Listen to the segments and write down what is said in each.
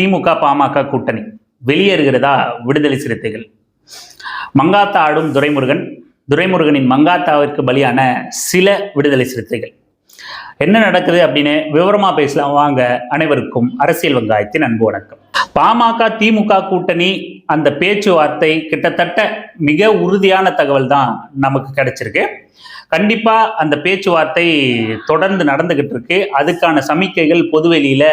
திமுக பாமக கூட்டணி வெளியேறுகிறதா? விடுதலை சிறுத்தைகள். மங்காத்தா ஆடும் துரைமுருகன். துரைமுருகனின் மங்காத்தாவிற்கு பலியான சில விடுதலை சிறுத்தைகள். என்ன நடக்குது அப்படின்னு விவரமா பேசலாம். வாங்க அனைவருக்கும் அரசியல் வெங்காயத்தின் அன்பு வணக்கம். பாமக திமுக கூட்டணி அந்த பேச்சுவார்த்தை கிட்டத்தட்ட மிக உறுதியான தகவல் தான் நமக்கு கிடைச்சிருக்கு. கண்டிப்பாக அந்த பேச்சுவார்த்தை தொடர்ந்து நடந்துகிட்டு இருக்கு. அதுக்கான சமிக்கைகள் பொதுவெளியில்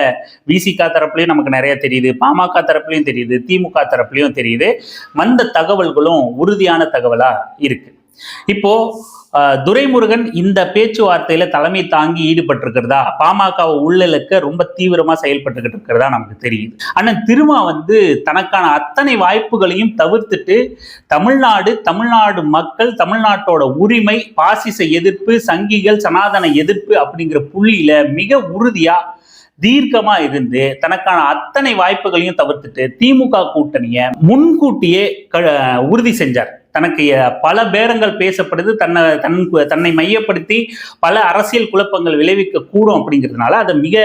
விசிக தரப்புலையும் நமக்கு நிறைய தெரியுது பாமக தரப்புலையும் தெரியுது திமுக தரப்புலையும் தெரியுது. வந்த தகவல்களும் உறுதியான தகவலாக இருக்குது இப்போ துரைமுருகன் இந்த பேச்சுவார்த்தையில தலைமை தாங்கி ஈடுபட்டிருக்கிறதா? பாமகவை உள்ளிழுக்க ரொம்ப தீவிரமா செயல்பட்டுக்கிட்டு இருக்கிறதா நமக்கு தெரியுது. அண்ணன் திருமா வந்து தனக்கான அத்தனை வாய்ப்புகளையும் தவிர்த்துட்டு தமிழ்நாடு தமிழ்நாடு மக்கள் தமிழ்நாட்டோட உரிமை பாசிச எதிர்ப்பு சங்கிகள் சனாதன எதிர்ப்பு அப்படிங்கிற புள்ளியில மிக உறுதியா தீர்க்கமா இருந்து தனக்கான அத்தனை வாய்ப்புகளையும் தவிர்த்துட்டு திமுக கூட்டணியை முன்கூட்டியே க- உறுதி செஞ்சார். தனக்கு பல பேரங்கள் பேசப்படுது தன்னை தன் தன்னை மையப்படுத்தி பல அரசியல் குழப்பங்கள் விளைவிக்க கூடும் அப்படிங்கிறதுனால அதை மிக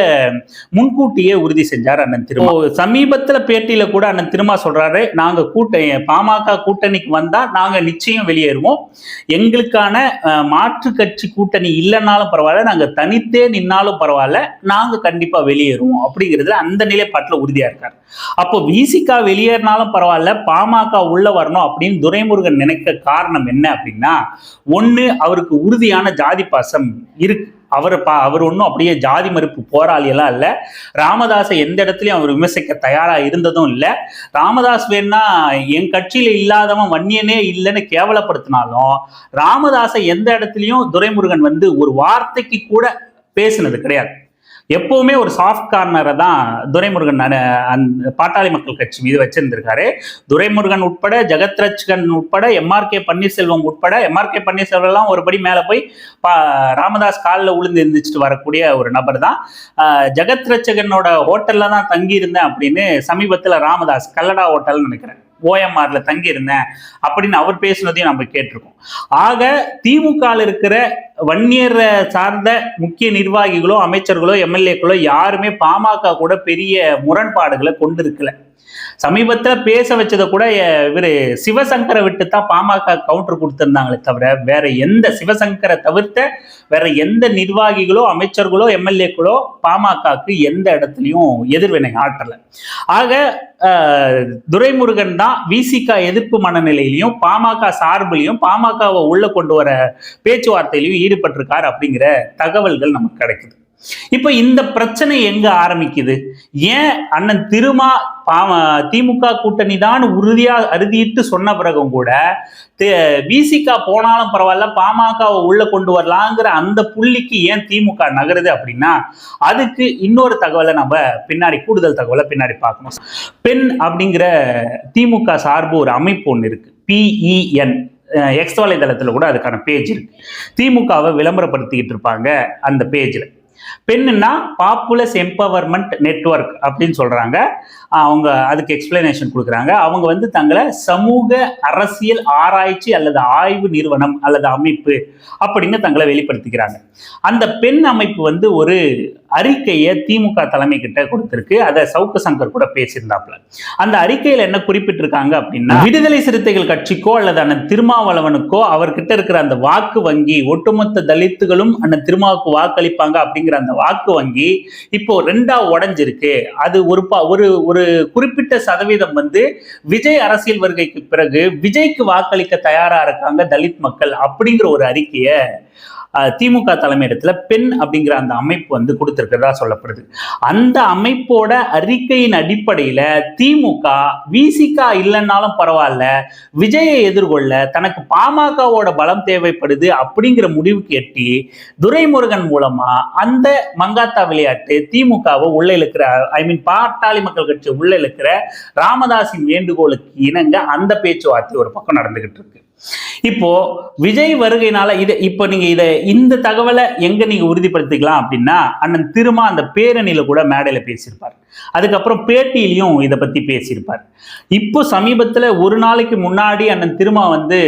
முன்கூட்டியே உறுதி செஞ்சார் அண்ணன் திருமா. சமீபத்துல பேட்டியில கூட அண்ணன் திருமா சொல்றாரு நாங்க கூட்ட பாமக கூட்டணிக்கு வந்தா நாங்க நிச்சயம் வெளியேறுவோம். எங்களுக்கான மாற்று கட்சி கூட்டணி இல்லைன்னாலும் பரவாயில்ல நாங்க தனித்தே நின்னாலும் பரவாயில்ல நாங்க கண்டிப்பா வெளியேறுவோம். அப்படிங்கிறதுல அந்த நிலைப்பாட்டுல உறுதியா இருக்காரு. அப்போ விசிகா வெளியேறினாலும் பரவாயில்ல பாமக உள்ள வரணும் அப்படின்னு துரைமுருகன் நினைக்க காரணம் என்ன அப்படின்னா ஒன்று அவருக்கு உறுதியான ஜாதி பாசம் இருக்கு அவர் பா அவர் ஒன்றும் அப்படியே ஜாதி மறுப்பு போராளியெல்லாம் இல்லை. ராமதாஸை எந்த இடத்துலையும் அவர் விமர்சிக்க தயாராக இருந்ததும் இல்லை. ராமதாஸ் வேணா என் கட்சியில் இல்லாதவன் வன்னியனே இல்லைன்னு கேவலப்படுத்தினாலும் ராமதாஸை எந்த இடத்துலையும் துரைமுருகன் வந்து ஒரு வார்த்தைக்கு கூட பேசினது கிடையாது. எப்பவுமே ஒரு சாஃப்ட் கார்னரை தான் துரைமுருகன் அந்த பாட்டாளி மக்கள் கட்சி மீது வச்சிருந்திருக்காரு. துரைமுருகன் உட்பட ஜெகத் ரட்சகன் உட்பட எம்ஆர்கே பன்னீர்செல்வம் உட்பட எம்ஆர்கே பன்னீர்செல்வம் ஒருபடி மேலே போய் பா ராமதாஸ் காலில் உளுந்து எந்திரிச்சிட்டு வரக்கூடிய ஒரு நபர் தான். ஜெகத் ரட்சகனோட ஹோட்டல்ல தான் தங்கி இருந்தேன் அப்படின்னு சமீபத்தில் ராமதாஸ் கல்லடா ஹோட்டல்னு நினைக்கிறேன். ஓஎம்ஆர்ல தங்கி இருந்தேன் அப்படின்னு அவர் பேசுனதையும் நம்ம கேட்டிருக்கோம். ஆக திமுகவில் இருக்கிற வன்னியர் சார்ந்த முக்கிய நிர்வாகிகளோ அமைச்சர்களோ எம்எல்ஏக்களோ யாருமே பாமக கூட பெரிய முரண்பாடுகளை கொண்டிருக்கல. சமீபத்தில் பேச வச்சதை கூட இவர் இவரு சிவசங்கரை விட்டு தான் பாமக கவுண்டர் கொடுத்துருந்தாங்களே தவிர வேற எந்த சிவசங்கரை தவிர்த்த வேற எந்த நிர்வாகிகளோ அமைச்சர்களோ எம்எல்ஏக்களோ பாமகக்கு எந்த இடத்துலையும் எதிர்வினை ஆற்றலை. ஆக துரைமுருகன் தான் விசிகா எதிர்ப்பு மனநிலையிலையும் பாமக சார்பிலையும் பாமகவை உள்ள கொண்டு வர பேச்சுவார்த்தையிலையும் ஈடுபட்டிருக்கார் அப்படிங்கிற தகவல்கள் நமக்கு கிடைக்குது. இப்ப இந்த பிரச்சனை எங்க ஆரம்பிக்குது? ஏன் அண்ணன் திருமா பா திமுக கூட்டணி தான் உறுதியா அறுதிட்டு சொன்ன பிறகும் கூட விசிகா போனாலும் பரவாயில்ல பாமகவை உள்ள கொண்டு வரலாங்கிற அந்த புள்ளிக்கு ஏன் திமுக நகருது அப்படின்னா அதுக்கு இன்னொரு தகவலை நம்ம பின்னாடி கூடுதல் தகவலை பின்னாடி பார்க்கணும். பெண் அப்படிங்கிற திமுக சார்பு ஒரு அமைப்பு ஒன்று இருக்கு. பிஇஎன் எக்ஸ் வலைதளத்தில் கூட அதுக்கான பேஜ் இருக்கு. திமுகவை விளம்பரப்படுத்திக்கிட்டு இருப்பாங்க அந்த பேஜில் பெண்ணுன்னா பாப்புலஸ் எம்பவர்மெண்ட் நெட்வொர்க் அப்படின்னு சொல்றாங்க. அவங்க அதுக்கு எக்ஸ்பிளனேஷன் கொடுக்குறாங்க. அவங்க வந்து தங்களை சமூக அரசியல் ஆராய்ச்சி அல்லது ஆய்வு நிறுவனம் அல்லது அமைப்பு அப்படின்னு தங்களை வெளிப்படுத்திக்கிறாங்க. அந்த பெண் அமைப்பு வந்து ஒரு அறிக்கையை திமுக தலைமை கிட்ட கொடுத்திருக்கு. அதை சவுக்கு சங்கர் கூட பேசியிருந்தாப்ல அந்த அறிக்கையில் என்ன குறிப்பிட்டிருக்காங்க அப்படின்னா விடுதலை சிறுத்தைகள் கட்சிக்கோ அல்லது அண்ணன் திருமாவளவனுக்கோ அவர்கிட்ட இருக்கிற அந்த வாக்கு வங்கி ஒட்டுமொத்த தலித்துகளும் அண்ணன் திருமாவுக்கு வாக்களிப்பாங்க அப்படிங்கிற அந்த வாக்கு வங்கி இப்போ ரெண்டா உடைஞ்சிருக்கு. அது ஒரு பா- ஒரு ஒரு குறிப்பிட்ட சதவீதம் வந்து விஜய் அரசியல் வருகைக்கு பிறகு விஜய்க்கு வாக்களிக்க தயாரா இருக்காங்க தலித் மக்கள் அப்படிங்கிற ஒரு அறிக்கையை திமுக தலைமையிடத்துல பெண் அப்படிங்கிற அந்த அமைப்பு வந்து கொடுத்துருக்கிறதா சொல்லப்படுது. அந்த அமைப்போட அறிக்கையின் அடிப்படையில திமுக விசிகா இல்லைன்னாலும் பரவாயில்ல விஜயை எதிர்கொள்ள தனக்கு பாமகவோட பலம் தேவைப்படுது அப்படிங்கிற முடிவுக்கு எட்டி துரைமுருகன் மூலமா அந்த மங்காத்தா விளையாட்டு திமுகவை உள்ள இழுக்கிற ஐ மீன் பாட்டாளி மக்கள் கட்சி உள்ள இழுக்கிற ராமதாஸின் வேண்டுகோளுக்கு இணங்க அந்த பேச்சுவார்த்தை ஒரு பக்கம் நடந்துகிட்டு இருக்கு. இப்போ விஜய் வருகையினால இது இப்போ நீங்க இதை இந்த தகவலை எங்க நீங்க உறுதிப்படுத்திக்கலாம் அப்படின்னா அண்ணன் திருமா அந்த பேரணியில கூட மேடையில பேசியிருப்பார். அதுக்கப்புறம் பேட்டியிலையும் இதை பத்தி பேசியிருப்பார். இப்போ சமீபத்துல ஒரு நாளைக்கு முன்னாடி அண்ணன் திருமா வந்து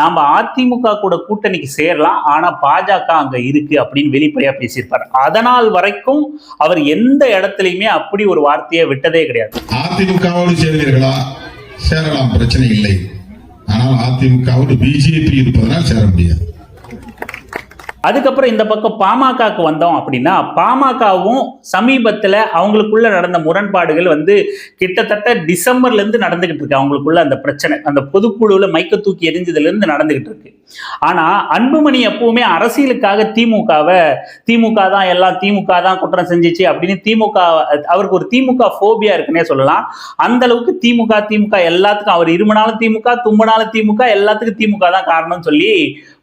நாம அதிமுக கூட கூட்டணிக்கு சேரலாம் ஆனா பாஜக அங்க இருக்கு அப்படின்னு வெளிப்படையா பேசியிருப்பார். அதனால் வரைக்கும் அவர் எந்த இடத்துலையுமே அப்படி ஒரு வார்த்தையை விட்டதே கிடையாது. அதிமுகவோடு சேர்வீர்களா? சேரலாம் பிரச்சனை இல்லை. ஆனால் அதிமுகவோடு பிஜேபி இருப்பதனால் சேர முடியாது. அதுக்கப்புறம் இந்த பக்கம் பாமகக்கு வந்தோம் அப்படின்னா பாமகவும் சமீபத்தில் அவங்களுக்குள்ள நடந்த முரண்பாடுகள் வந்து கிட்டத்தட்ட டிசம்பர்லேருந்து நடந்துகிட்டு இருக்கு. அவங்களுக்குள்ள அந்த பிரச்சனை அந்த பொதுக்குழுவில் மைக்க தூக்கி எரிஞ்சதுலேருந்து நடந்துகிட்டு இருக்கு. ஆனால் அன்புமணி எப்பவுமே அரசியலுக்காக திமுகவை திமுக தான் எல்லாம் திமுக தான் குற்றம் செஞ்சிச்சு அப்படின்னு திமுக அவருக்கு ஒரு திமுக ஃபோபியா இருக்குன்னே சொல்லலாம். அந்த அளவுக்கு திமுக திமுக எல்லாத்துக்கும் அவர் இருமனாலும் திமுக தும்பனாலும் திமுக எல்லாத்துக்கும் திமுக தான் காரணம்னு சொல்லி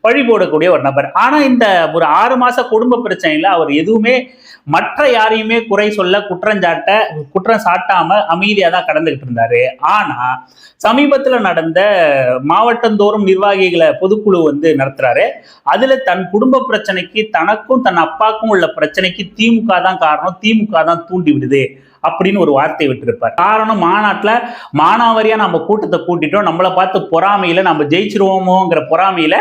பழி போடக்கூடிய ஒரு நபர். ஆனா இந்த ஒரு ஆறு மாச குடும்ப பிரச்சனையில அவர் எதுவுமே மற்ற யாரையுமே குறை சொல்ல குற்றஞ்சாட்ட குற்றம் சாட்டாம அமைதியா தான் கடந்துகிட்டு இருந்தாரு. ஆனா சமீபத்துல நடந்த மாவட்டந்தோறும் நிர்வாகிகளை பொதுக்குழு வந்து நடத்துறாரு. அதுல தன் குடும்ப பிரச்சனைக்கு தனக்கும் தன் அப்பாக்கும் உள்ள பிரச்சனைக்கு திமுக தான் காரணம். திமுக தான் தூண்டி விடுது. அப்படின்னு ஒரு வார்த்தை விட்டிருப்பார். காரணம் மாநாட்டில் மானாவாரியா நம்ம கூட்டத்தை கூட்டிட்டோம். நம்மளை பார்த்து பொறாமையில நம்ம ஜெயிச்சிருவோமோங்கிற பொறாமையில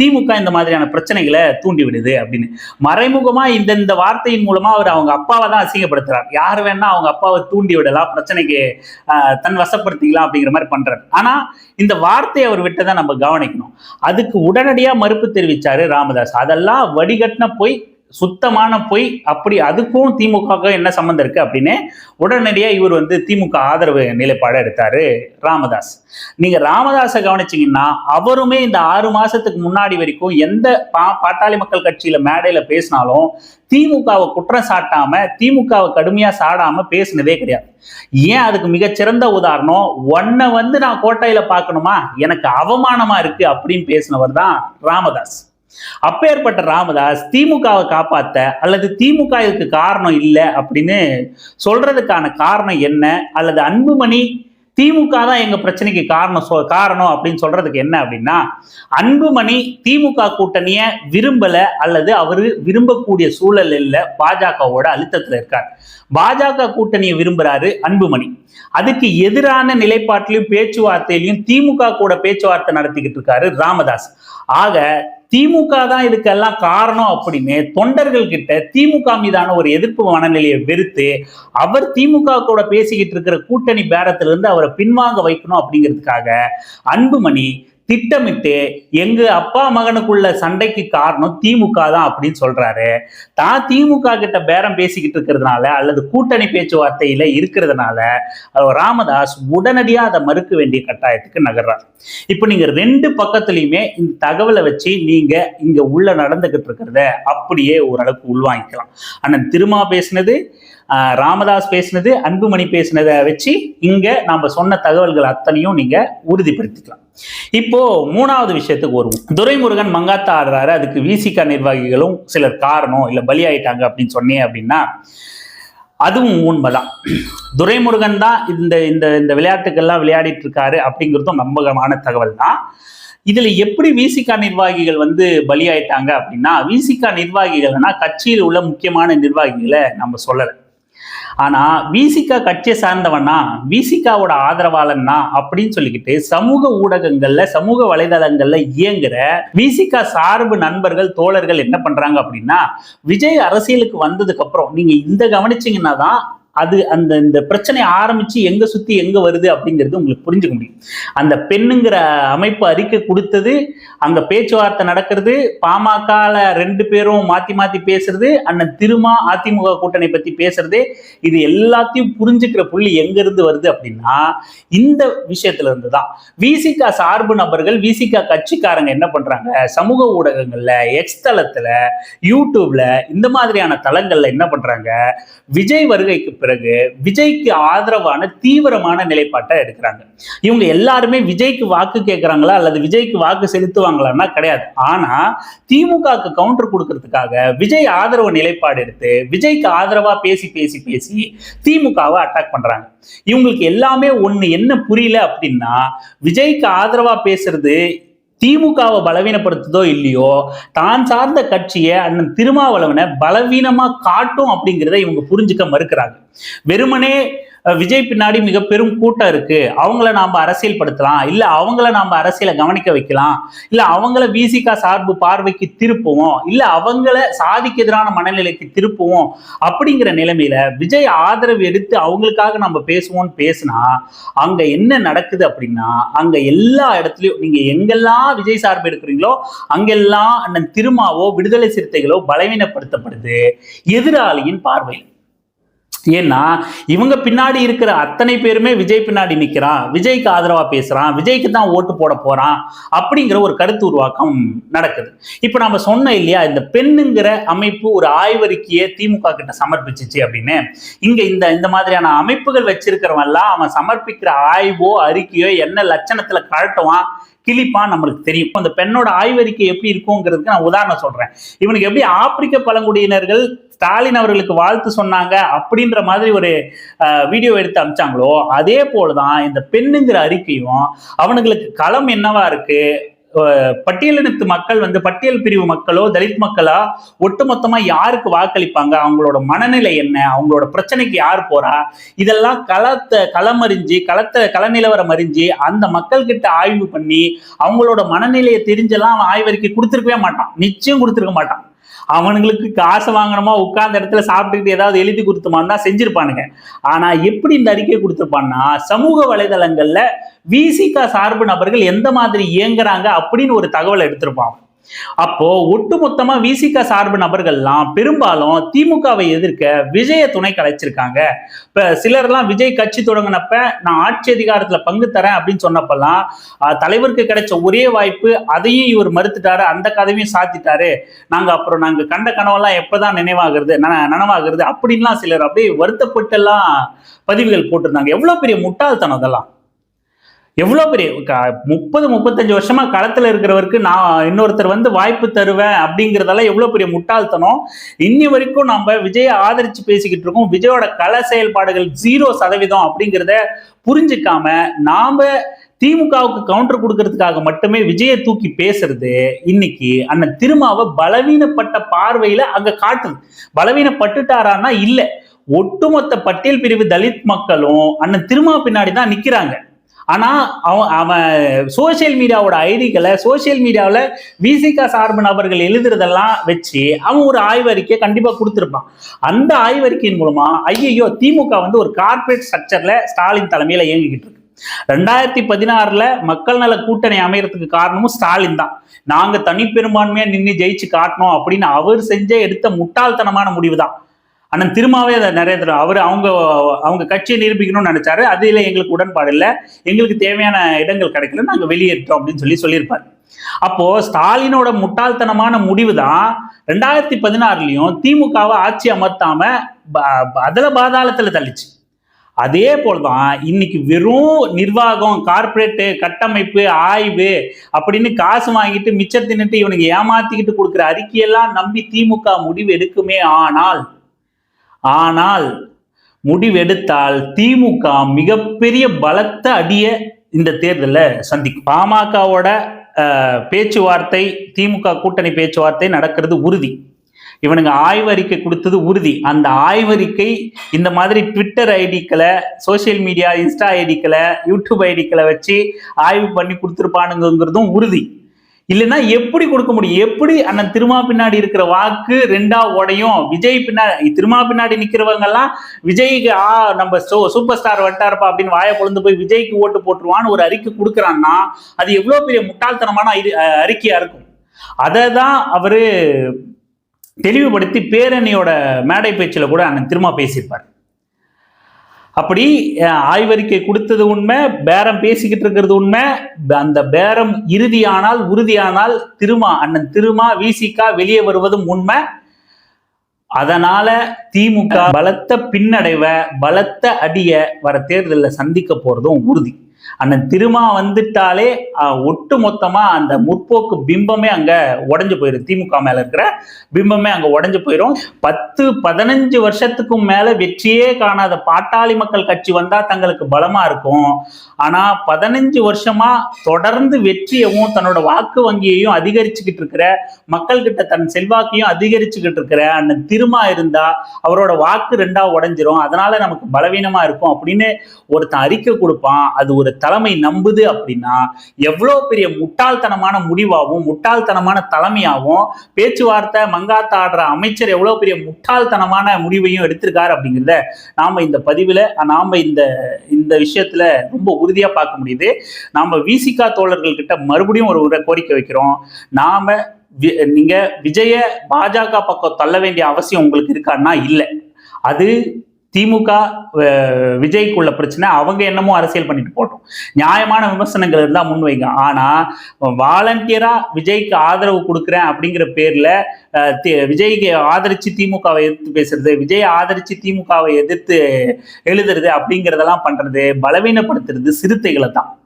திமுக இந்த மாதிரியான பிரச்சனைகளை தூண்டி விடுது அப்படின்னு. மறைமுகமா இந்த இந்த வார்த்தையின் மூலமா அவர் அவங்க அப்பாவை தான் அசிங்கப்படுத்துறார். யார் வேணா அவங்க அப்பாவை தூண்டி விடலாம் பிரச்சனைக்கு தன் வசப்படுத்திக்கலாம் அப்படிங்கிற மாதிரி பண்றாரு. ஆனா இந்த வார்த்தையை அவர் விட்டதை நம்ம கவனிக்கணும். அதுக்கு உடனடியா மறுப்பு தெரிவிச்சாரு ராமதாஸ். அதெல்லாம் வடிகட்டின போய் சுத்தமான பொய் அப்படி அதுக்கும் திமுக என்ன சம்மந்தம் இருக்கு அப்படின்னு உடனடியாக இவர் வந்து திமுக ஆதரவு நிலைப்பாடு எடுத்தாரு ராமதாஸ். நீங்க ராமதாஸை கவனிச்சிங்கன்னா அவருமே இந்த ஆறு மாசத்துக்கு முன்னாடி வரைக்கும் எந்த பா பாட்டாளி மக்கள் கட்சியில மேடையில பேசினாலும் திமுகவை குற்றம் சாட்டாம திமுகவை கடுமையா சாடாம பேசினதே கிடையாது. ஏன் அதுக்கு மிகச்சிறந்த உதாரணம் ஒன்னை வந்து நான் கோட்டையில பார்க்கணுமா? எனக்கு அவமானமா இருக்கு அப்படின்னு பேசினவர் தான் ராமதாஸ். அப்பேற்பட்ட ராமதாஸ் திமுகவை காப்பாத்த அல்லது திமுக இதுக்கு காரணம் இல்லை அப்படின்னு சொல்றதுக்கான காரணம் என்ன? அல்லது அன்புமணி திமுக தான் எங்க பிரச்சனைக்கு காரணம் சொ- காரணம் அப்படின்னு சொல்றதுக்கு என்ன அப்படின்னா அன்புமணி திமுக கூட்டணிய விரும்பல அல்லது அவரு விரும்பக்கூடிய சூழல் இல்லை பாஜகவோட அழுத்தத்துல இருக்கார். பாஜக கூட்டணியை விரும்புறாரு அன்புமணி. அதுக்கு எதிரான நிலைப்பாட்டிலையும் பேச்சுவார்த்தையிலையும் திமுக கூட பேச்சுவார்த்தை நடத்திக்கிட்டு இருக்காரு ராமதாஸ். ஆக திமுக தான் இதுக்கெல்லாம் காரணம் அப்படின்னு தொண்டர்கள் கிட்ட திமுக மீதான ஒரு எதிர்ப்பு மனநிலையை வெறுத்து அவர் திமுக கூட பேசிக்கிட்டு இருக்கிற கூட்டணி பேரத்துல இருந்து அவரை பின்வாங்க வைக்கணும் அப்படிங்கிறதுக்காக அன்புமணி திட்டமிட்டு எங்க அப்பா மகனுக்குள்ள சண்டைக்கு காரணம் திமுக தான் அப்படின்னு சொல்றாரு. தான் திமுக கிட்ட பேரம் பேசிக்கிட்டு இருக்கிறதுனால அல்லது கூட்டணி பேச்சுவார்த்தையில இருக்கிறதுனால ராமதாஸ் உடனடியா அதை மறுக்க வேண்டிய கட்டாயத்துக்கு நகர்றார். இப்போ நீங்க ரெண்டு பக்கத்துலயுமே இந்த தகவலை வச்சு நீங்க இங்க உள்ள நடந்துகிட்டு இருக்கிறத அப்படியே ஓரளவுக்கு உள்வாங்கிக்கலாம். அண்ணன் திருமா பேசினது ராமதாஸ் பேசினது அன்புமணி பேசினதை வச்சு இங்க நாம சொன்ன தகவல்கள் அத்தனையும் நீங்க உறுதிப்படுத்திக்கலாம். இப்போ மூணாவது விஷயத்துக்கு வருவோம். துரைமுருகன் மங்காத்தா ஆடுறாரு. அதுக்கு விசிக நிர்வாகிகளும் சிலர் காரணம் இல்ல பலியாயிட்டாங்க அப்படின்னு சொன்னேன் அப்படின்னா அதுவும் உண்மைதான். துரைமுருகன் தான் இந்த இந்த இந்த விளையாட்டுக்கெல்லாம் விளையாடிட்டு இருக்காரு அப்படிங்கிறதும் நம்பகமான தகவல் தான். இதுல எப்படி விசிகா நிர்வாகிகள் வந்து பலியாயிட்டாங்க அப்படின்னா விசிகா நிர்வாகிகள்னா கட்சியில் உள்ள முக்கியமான நிர்வாகிகளை நம்ம சொல்லலை. ஆனா விசிகா கட்சியை சார்ந்தவனா விசிகாவோட ஆதரவாளன்னா அப்படின்னு சொல்லிக்கிட்டு சமூக ஊடகங்கள்ல சமூக வலைதளங்கள்ல இயங்குற விசிகா சார்பு நண்பர்கள் தோழர்கள் என்ன பண்றாங்க அப்படின்னா விஜய் அரசியலுக்கு வந்ததுக்கு அப்புறம் நீங்க இந்த கவனிச்சீங்கன்னா தான் அது அந்த இந்த பிரச்சனை ஆரம்பிச்சு எங்க சுத்தி எங்க வருது அப்படிங்கிறது உங்களுக்கு புரிஞ்சுக்க முடியும். அந்த பெண்ணுங்கிற அமைப்பு அறிக்கை கொடுத்தது அங்க பேச்சுவார்த்தை நடக்கிறது பாமகல ரெண்டு பேரும் மாத்தி மாத்தி பேசுறது அண்ணன் திருமா அதிமுக கூட்டணி பத்தி பேசுறது இது எல்லாத்தையும் புரிஞ்சுக்கிற புள்ளி எங்க இருந்து வருது அப்படின்னா இந்த விஷயத்துல இருந்து தான் விசிகா சார்பு நபர்கள் விசிகா கட்சிக்காரங்க என்ன பண்றாங்க? சமூக ஊடகங்கள்ல எக்ஸ் தளத்துல யூடியூப்ல இந்த மாதிரியான தளங்கள்ல என்ன பண்றாங்க? விஜய் வருகைக்கு பிறகு விஜய்க்கு ஆதரவான தீவிரமான நிலைப்பாட்டை எடுக்கிறாங்க. இவங்க எல்லாருமே விஜய்க்கு வாக்கு கேட்கறாங்களா அல்லது விஜய்க்கு வாக்கு செலுத்துவாங்களான்னா கிடையாது. ஆனா திமுகக்கு கவுண்டர் கொடுக்கறதுக்காக விஜய் ஆதரவு நிலைப்பாடு எடுத்து விஜய்க்கு ஆதரவா பேசி பேசி பேசி திமுகவை அட்டாக் பண்றாங்க. இவங்களுக்கு எல்லாமே ஒண்ணு என்ன புரியல அப்படின்னா விஜய்க்கு ஆதரவா பேசுறது திமுகவை பலவீனப்படுத்துதோ இல்லையோ தான் சார்ந்த கட்சியை அண்ணன் திருமாவளவனை பலவீனமா காட்டும் அப்படிங்கிறத இவங்க புரிஞ்சுக்க மறுக்கிறாங்க. வெறுமனே விஜய் பின்னாடி மிக பெரும் கூட்டம் இருக்கு. அவங்கள நாம அரசியல் படுத்தலாம் இல்ல அவங்கள நாம அரசியலை கவனிக்க வைக்கலாம். இல்ல அவங்கள விசிகா சார்பு பார்வைக்கு திருப்புவோம். இல்ல அவங்கள சாதிக்கு எதிரான மனநிலைக்கு திருப்புவோம். அப்படிங்கிற நிலைமையில விஜய் ஆதரவு எடுத்து அவங்களுக்காக நம்ம பேசுவோம்னு பேசினா அங்க என்ன நடக்குது அப்படின்னா அங்க எல்லா இடத்துலயும் நீங்க எங்கெல்லாம் விஜய் சார்பு எடுக்கிறீங்களோ அங்கெல்லாம் அண்ணன் திருமாவோ விடுதலை சிறுத்தைகளோ பலவீனப்படுத்தப்படுது. எதிராளியின் பார்வையில். ஏன்னா இவங்க பின்னாடி இருக்கிற அத்தனை பேருமே விஜய் பின்னாடி நிற்கிறான் விஜய்க்கு ஆதரவா பேசுகிறான் விஜய்க்கு தான் ஓட்டு போட போறான் அப்படிங்கிற ஒரு கருத்து உருவாக்கம் நடக்குது. இப்போ நம்ம சொன்னோம் இல்லையா இந்த பெண்ணுங்கிற அமைப்பு ஒரு ஆய்வறிக்கையை திமுக கிட்ட சமர்ப்பிச்சிச்சு அப்படின்னு. இங்கே இந்த இந்த மாதிரியான அமைப்புகள் வச்சிருக்கிறவன்லாம் அவன் சமர்ப்பிக்கிற ஆய்வோ அறிக்கையோ என்ன லட்சணத்தில் கழட்டுவான் கிளிப்பான் நம்மளுக்கு தெரியும். அந்த பெண்ணோட ஆய்வறிக்கை எப்படி இருக்குங்கிறதுக்கு நான் உதாரணம் சொல்றேன். இவனுக்கு எப்படி ஆப்பிரிக்க பழங்குடியினர்கள் ஸ்டாலின் அவர்களுக்கு வாழ்த்து சொன்னாங்க அப்படின்ற மாதிரி ஒரு வீடியோ எடுத்து அமிச்சாங்களோ அதே போலதான் இந்த பெண்ணுங்கிற அறிக்கையும் அவனுங்களுக்கு களம் என்னவா இருக்கு? பட்டியலினத்து மக்கள் வந்து பட்டியல் பிரிவு மக்களோ தலித் மக்களா ஒட்டுமொத்தமா யாருக்கு வாக்களிப்பாங்க? அவங்களோட மனநிலை என்ன? அவங்களோட பிரச்சனைக்கு யார் போறா? இதெல்லாம் களத்தை களமறிஞ்சு களத்தை கள நிலவரம் அறிஞ்சு அந்த மக்கள் கிட்ட ஆய்வு பண்ணி அவங்களோட மனநிலையை தெரிஞ்செல்லாம் அவன் ஆய்வறிக்கை கொடுத்துருக்கவே மாட்டான். நிச்சயம் கொடுத்துருக்க மாட்டான். அவனுங்களுக்கு காசு வாங்கணுமா உட்கார்ந்த இடத்துல சாப்பிட்டுக்கிட்டு ஏதாவது எழுதி கொடுத்துமான்னு செஞ்சிருப்பானுங்க. ஆனா எப்படி இந்த அறிக்கை கொடுத்துருப்பான்னா சமூக வலைதளங்கள்ல விசிகா சார்பு நபர்கள் எந்த மாதிரி இயங்குறாங்க அப்படின்னு ஒரு தகவல் எடுத்திருப்பான் அப்போ ஒட்டுமொத்தமா விசிக சார்பு நபர்கள்லாம் பெரும்பாலும் திமுகவை எதிர்க்க விஜய துணை கலைச்சிருக்காங்க. இப்ப சிலர்லாம் விஜய் கட்சி தொடங்கினப்ப நான் ஆட்சி அதிகாரத்துல பங்கு தரேன் அப்படின்னு சொன்னப்பெல்லாம் தலைவருக்கு கிடைச்ச ஒரே வாய்ப்பு அதையும் இவர் மறுத்துட்டாரு அந்த கதவையும் சாத்திட்டாரு. நாங்க அப்புறம் நாங்க கண்ட கனவெல்லாம் எப்பதான் நினைவாகிறது நன- நனவாகிறது அப்படின்லாம் சிலர் அப்படியே வருத்தப்பட்டெல்லாம் பதிவுகள் போட்டிருந்தாங்க. எவ்வளவு பெரிய முட்டாள்தனம் அதெல்லாம். எவ்வளோ பெரிய க- முப்பது முப்பத்தஞ்சு வருஷமா களத்தில் இருக்கிறவருக்கு நான் இன்னொருத்தர் வந்து வாய்ப்பு தருவேன் அப்படிங்கிறதெல்லாம் எவ்வளோ பெரிய முட்டாள்தனம். இன்னி வரைக்கும் நம்ம விஜயை ஆதரிச்சு பேசிக்கிட்டு இருக்கோம். விஜயோட கள செயல்பாடுகள் ஜீரோ சதவீதம் அப்படிங்கிறத புரிஞ்சுக்காம நாம திமுகவுக்கு கவுண்டர் கொடுக்கறதுக்காக மட்டுமே விஜயை தூக்கி பேசுறது இன்னைக்கு அண்ணன் திருமாவை பலவீனப்பட்ட பார்வையில அங்க காட்டுது. பலவீனப்பட்டுட்டாரான்னா இல்லை. ஒட்டுமொத்த பட்டியல் பிரிவு தலித் மக்களும் அண்ணன் திருமா பின்னாடி தான் நிக்கிறாங்க. ஆனால் அவன் அவன் சோசியல் மீடியாவோட ஐடிகளை சோசியல் மீடியாவில் விசிகா சார்பு நபர்கள் எழுதுறதெல்லாம் வச்சு அவன் ஒரு ஆய்வறிக்கையை கண்டிப்பாக கொடுத்துருப்பான். அந்த ஆய்வறிக்கையின் மூலமா ஐயையோ திமுக வந்து ஒரு கார்ப்பரேட் ஸ்ட்ரக்சரில் ஸ்டாலின் தலைமையில் இயங்கிக்கிட்டு இருக்கு. ரெண்டாயிரத்தி பதினாறுல மக்கள் நல கூட்டணி அமையறதுக்கு காரணமும் ஸ்டாலின் தான். நாங்க தனிப்பெரும்பான்மையா நின்று ஜெயிச்சு காட்டணும் அப்படின்னு அவர் செஞ்ச எடுத்த முட்டாள்தனமான முடிவு தான் ஆனால் திருமாவே அதை நிறைய அவர் அவங்க அவங்க கட்சியை நிரூபிக்கணும்னு நினைச்சாரு. அதில் எங்களுக்கு உடன்பாடு இல்லை. எங்களுக்கு தேவையான இடங்கள் கிடைக்கல நாங்கள் வெளியேற்றோம் அப்படின்னு சொல்லி சொல்லியிருப்பார். அப்போ ஸ்டாலினோட முட்டாள்தனமான முடிவு தான் ரெண்டாயிரத்தி பதினாறுலையும் திமுகவை ஆட்சி அமர்த்தாம அதில் பாதாளத்தில் தள்ளிச்சு. அதே போல்தான் இன்னைக்கு வெறும் நிர்வாகம் கார்ப்பரேட்டு கட்டமைப்பு ஆய்வு அப்படின்னு காசு வாங்கிட்டு மிச்சம் தின்னுட்டு இவனுக்கு ஏமாத்திக்கிட்டு கொடுக்குற அறிக்கையெல்லாம் நம்பி திமுக முடிவு எடுக்குமே ஆனால் ஆனால் முடிவெடுத்தால் திமுக மிகப்பெரிய பலத்த அடிய இந்த தேர்தலில் சந்திக்கும். பாமகவோட பேச்சுவார்த்தை திமுக கூட்டணி பேச்சுவார்த்தை நடக்கிறது உறுதி. இவனுங்க ஆய்வறிக்கை கொடுத்தது உறுதி. அந்த ஆய்வறிக்கை இந்த மாதிரி ட்விட்டர் ஐடிக்களை சோஷியல் மீடியா இன்ஸ்டா ஐடிக்களை யூடியூப் ஐடிக்களை வச்சு ஆய்வு பண்ணி கொடுத்துருப்பானுங்கிறதும் உறுதி. இல்லைன்னா எப்படி கொடுக்க முடியும்? எப்படி அண்ணன் திருமா பின்னாடி இருக்கிற வாக்கு ரெண்டா உடையும்? விஜய் பின்னாடி திருமா பின்னாடி நிக்கிறவங்க எல்லாம் விஜய்க்கு ஆ நம்ம சோ சூப்பர் ஸ்டார் வட்டாரப்பா அப்படின்னு வாய பொழுந்து போய் விஜய்க்கு ஓட்டு போட்டுருவான்னு ஒரு அறிக்கை கொடுக்குறான்னா அது எவ்வளவு பெரிய முட்டாள்தனமான அறிக்கையா இருக்கும். அதை தான் அவரு தெளிவுபடுத்தி பேரணியோட மேடை பேச்சில் கூட அண்ணன் திருமா பேசியிருப்பார். அப்படி ஆய்வறிக்கை கொடுத்தது உண்மை பேரம் பேசிக்கிட்டு இருக்கிறது உண்மை. அந்த பேரம் இறுதியானால் உறுதியானால் திருமா அண்ணன் திருமா விசிகா வெளியே வருவதும் உண்மை. அதனால திமுக பலத்த பின்னடைவை பலத்த அடிய வர தேர்தலில் சந்திக்க போறதும் உறுதி. அண்ணன் திருமா வந்துட்டாலே ஒட்டு மொத்தமா அந்த முற்போக்கு பிம்பமே அங்க உடஞ்சு போயிடும் திமுக மேல இருக்கிற பிம்பமே அங்க உடஞ்சு போயிடும் பத்து பதினஞ்சு வருஷத்துக்கும் மேல வெற்றியே காணாத பாட்டாளி மக்கள் கட்சி வந்தா தங்களுக்கு பலமா இருக்கும். ஆனா பதினஞ்சு வருஷமா தொடர்ந்து வெற்றியவும் தன்னோட வாக்கு வங்கியையும் அதிகரிச்சுக்கிட்டு இருக்கிற மக்கள் கிட்ட தன் செல்வாக்கையும் அதிகரிச்சுக்கிட்டு இருக்கிற அண்ணன் திருமா இருந்தா அவரோட வாக்கு ரெண்டா உடைஞ்சிரும். அதனால நமக்கு பலவீனமா இருக்கும் அப்படின்னு ஒருத்தன் அறிக்கை கொடுப்பான். அது ஒரு தலைமை நம்புது அப்படின்னா எவ்வளோ பெரிய முட்டாள்தனமான முடிவாகவும் முட்டாள்தனமான தலைமையாகவும் பேச்சுவார்த்தை மங்காத்த ஆடுற அமைச்சர் எவ்வளோ பெரிய முட்டாள்தனமான முடிவையும் எடுத்திருக்காரு அப்படிங்கிறத நாம் இந்த பதிவில் நாம் இந்த இந்த விஷயத்தில் ரொம்ப உறுதியாக பார்க்க முடியுது. நாம் விசிகா தோழர்கள் கிட்ட மறுபடியும் ஒரு உரை கோரிக்கை வைக்கிறோம். நாம் வி- நீங்க விஜய பாஜக பக்கம் தள்ள வேண்டிய அவசியம் உங்களுக்கு இருக்கான்னா இல்லை. அது திமுக விஜய்க்கு விஜய்க்குள்ள பிரச்சனை அவங்க என்னமோ அரசியல் பண்ணிட்டு போட்டோம். நியாயமான விமர்சனங்கள் இருந்தால் முன்வைங்க. ஆனால் வாலண்டியராக விஜய்க்கு ஆதரவு கொடுக்குறேன் அப்படிங்கிற பேரில் தி- விஜய்க்கு ஆதரித்து திமுகவை எதிர்த்து பேசுறது விஜய் ஆதரித்து திமுகவை எதிர்த்து எழுதுறது அப்படிங்கிறதெல்லாம் பண்ணுறது பலவீனப்படுத்துறது சிறுத்தைகளை தான்.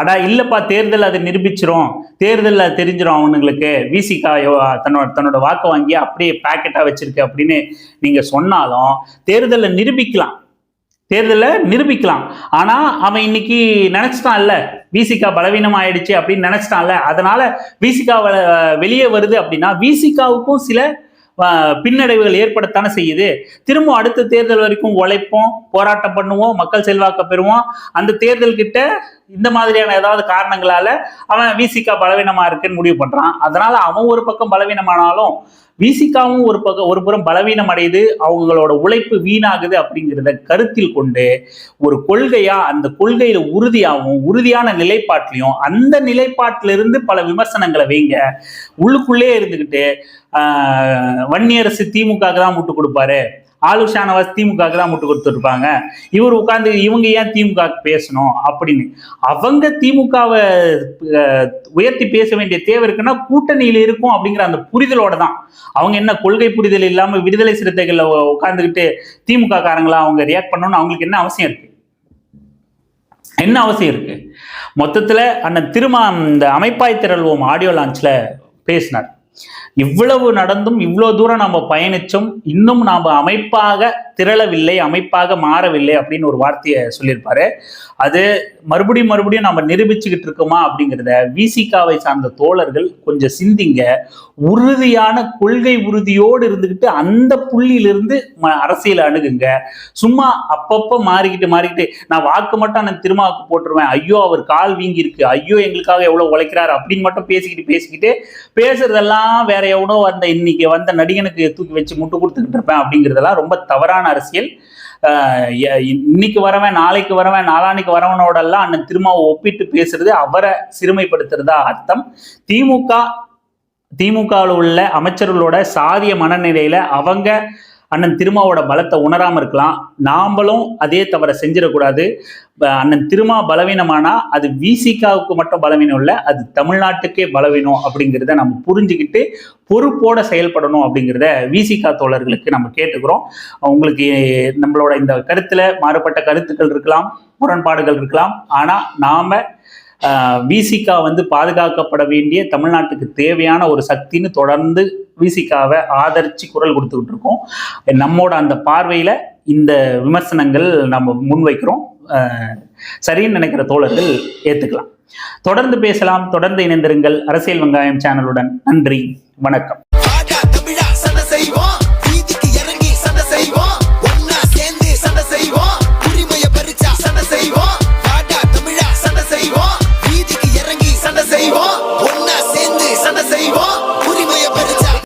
அடா இல்லப்பா தேர்தல் அதை நிரூபிச்சிரும். தேர்தல்ல தெரிஞ்சிரும் அவனுங்களுக்கு. விசிகா தன்னோட தன்னோட வாக்கு வாங்கி அப்படியே பாக்கெட்டா வச்சிருக்கு அப்படின்னு நீங்க சொன்னாலும் தேர்தலை நிரூபிக்கலாம். தேர்தலில் நிரூபிக்கலாம். ஆனா அவன் இன்னைக்கு நினைச்சிட்டான்ல விசிகா பலவீனம் ஆயிடுச்சு அப்படின்னு நினைச்சிட்டான்ல அதனால விசிகா வெளியே வருது அப்படின்னா விசிகாவுக்கும் சில பின்னடைவுகள் ஏற்படத்தானே செய்யுது. திரும்ப அடுத்த தேர்தல் வரைக்கும் உழைப்போம் போராட்டம் பண்ணுவோம் மக்கள் செல்வாக்க பெறுவோம். அந்த தேர்தல் கிட்ட இந்த மாதிரியான ஏதாவது காரணங்களால அவன் விசிகா பலவீனமா இருக்குன்னு முடிவு பண்றான். அதனால அவன் ஒரு பக்கம் பலவீனமானாலும் விசிகாவும் ஒரு பக்கம் ஒரு புறம் பலவீனம் அடையுது அவங்களோட உழைப்பு வீணாகுது அப்படிங்கிறத கருத்தில் கொண்டு ஒரு கொள்கையா அந்த கொள்கையில உறுதியாகவும் உறுதியான நிலைப்பாட்டிலையும் அந்த நிலைப்பாட்டிலிருந்து பல விமர்சனங்களை வைங்க. உள்ளுக்குள்ளே இருந்துக்கிட்டு ஆஹ், வன்னியரசு திமுக தான் முட்டு கொடுப்பாரு. ஆளு ஷானவாஸ் திமுக தான் முட்டு கொடுத்துருப்பாங்க இவர் உட்காந்து இவங்க ஏன் திமுக பேசணும் அப்படின்னு. அவங்க திமுகவை உயர்த்தி பேச வேண்டிய தேவை இருக்குன்னா கூட்டணியில் இருக்கும் அப்படிங்கிற அந்த புரிதலோட தான். அவங்க என்ன கொள்கை புரிதல் இல்லாமல் விடுதலை சிறுத்தைகளில் உட்காந்துக்கிட்டு திமுக காரங்களா அவங்க ரியாக்ட் பண்ணணும்னு அவங்களுக்கு என்ன அவசியம் இருக்கு? என்ன அவசியம் இருக்கு? மொத்தத்தில் அண்ணன் திருமா இந்த அமைப்பாய் திரள்வோம் ஆடியோ லான்ச்சில் பேசினார். இவ்வளவு நடந்தும் இவ்வளவு தூரம் நம்ம பயணிச்சோம். இன்னும் நாம் அமைப்பாக திரளவில்லை அமைப்பாக மாறவில்லை அப்படின்னு ஒரு வார்த்தையை சொல்லியிருப்பாரு. அது மறுபடியும் மறுபடியும் நம்ம நிரூபிச்சுக்கிட்டு இருக்கோமா அப்படிங்கிறத விசிகாவை சார்ந்த தோழர்கள் கொஞ்சம் சிந்திங்க. உறுதியான கொள்கை உறுதியோடு இருந்துக்கிட்டு அந்த புள்ளியிலிருந்து ம- அணுகுங்க. சும்மா அப்பப்போ மாறிக்கிட்டு மாறிக்கிட்டு நான் வாக்கு மட்டும் நான் திருமாவுக்கு போட்டுருவேன். ஐயோ அவர் கால் வீங்கி இருக்கு ஐயோ எங்களுக்காக எவ்வளவு உழைக்கிறாரு அப்படின்னு மட்டும் பேசிக்கிட்டு பேசிக்கிட்டு பேசுறதெல்லாம் வேற எவனோ வந்த இன்னைக்கு வந்த நடிகனுக்கு தூக்கி வச்சு முட்டு கொடுத்துக்கிட்டு இருப்பேன் அப்படிங்கிறதெல்லாம் ரொம்ப தவறான அரசியல். ஆஹ் இன்னைக்கு வரவன் நாளைக்கு வரவன் நாளான்னைக்கு வரவனோடெல்லாம் அண்ணன் திருமாவை ஒப்பிட்டு பேசுறது அவரை சிறுமைப்படுத்துறதா அர்த்தம். திமுக திமுகவில் உள்ள அமைச்சர்களோட சாதிய மனநிலையில அவங்க அண்ணன் திருமாவோட பலத்தை உணராமல் இருக்கலாம். நாம்பளும் அதே தவறை செஞ்சிடக்கூடாது. அண்ணன் திருமா பலவீனமானா அது விசிகாவுக்கு மட்டும் பலவீனம் இல்லை அது தமிழ்நாட்டுக்கே பலவீனம் அப்படிங்கிறத நம்ம புரிஞ்சுக்கிட்டு பொறுப்போட செயல்படணும் அப்படிங்கிறத விசிகா தோழர்களுக்கு நம்ம கேட்டுக்கிறோம். உங்களுக்கு நம்மளோட இந்த கருத்தில் மாறுபட்ட கருத்துக்கள் இருக்கலாம் முரண்பாடுகள் இருக்கலாம். ஆனால் நாம் விசிகா வந்து பாதுகாக்கப்பட வேண்டிய தமிழ்நாட்டுக்கு தேவையான ஒரு சக்தின்னு தொடர்ந்து விசிகாவை ஆதரிச்சு குரல் கொடுத்துக்கிட்டு இருக்கோம் நம்மோட அந்த பார்வையில இந்த விமர்சனங்கள் நம்ம முன்வைக்கிறோம். சரின்னு நினைக்கிற தோழர்கள் ஏத்துக்கலாம். தொடர்ந்து பேசலாம் தொடர்ந்து இணைந்திருங்கள். அரசியல் வெங்காயம் சேனலுடன். நன்றி வணக்கம்.